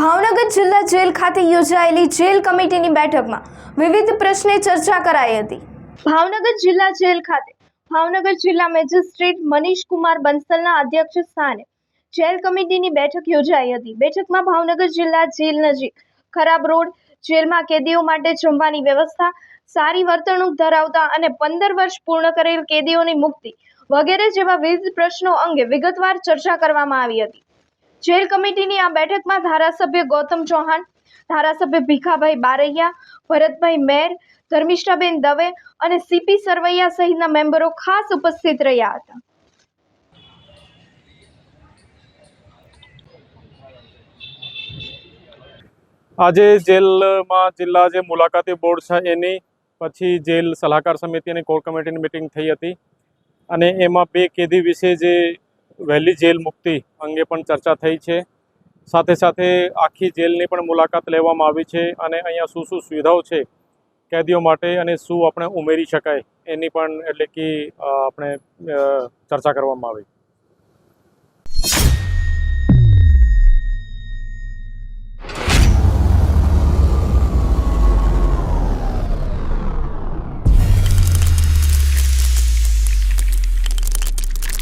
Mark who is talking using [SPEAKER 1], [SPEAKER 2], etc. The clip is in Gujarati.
[SPEAKER 1] ભાવનગર જિલ્લા જેલ ખાતે યોજાયેલી જેલ કમિટીની બેઠકમાં વિવિધ પ્રશ્ને ચર્ચા કરાઈ હતી. ભાવનગર જિલ્લા જેલ ખાતે ભાવનગર જિલ્લા મેજિસ્ટ્રેટ મનીષ કુમાર બંસલના અધ્યક્ષ સ્થાને જેલ કમિટીની બેઠક યોજાઈ હતી. બેઠકમાં ભાવનગર જિલ્લા જેલ નજીક ખરાબ રોડ, જેલમાં કેદીઓ માટે જમવાની વ્યવસ્થા, સારી વર્તણૂક ધરાવતા અને પંદર વર્ષ પૂર્ણ કરેલ કેદીઓની મુક્તિ વગેરે જેવા વિવિધ પ્રશ્નો અંગે વિગતવાર ચર્ચા કરવામાં આવી હતી. જેલ કમિટીની આ બેઠકમાં ધારાસભ્ય ગૌતમ ચૌહાણ, ધારાસભ્ય ભીખાભાઈ બારૈયા, ભરતભાઈ મેર, ધર્મિષ્ઠાબેન દવે અને સીપી સરવૈયા સહિતના મેમ્બરો ખાસ ઉપસ્થિત રહ્યા હતા.
[SPEAKER 2] આજે જેલમાં જિલ્લા જે મુલાકાતી બોર્ડ છે, એની પછી જેલ સલાહકાર સમિતિ અને કોર કમિટીની મિટિંગ થઈ હતી. અને એમાં બે કેદી વિશે જે વહેલી જેલ મુક્તિ અંગે પણ ચર્ચા થઈ છે. સાથે સાથે આખી જેલની પણ મુલાકાત લેવામાં આવી છે અને અહીંયા શું શું સુવિધાઓ છે કેદીઓ માટે અને શું આપણે ઉમેરી શકાય એની પણ એટલે કે આપણે ચર્ચા કરવામાં આવી.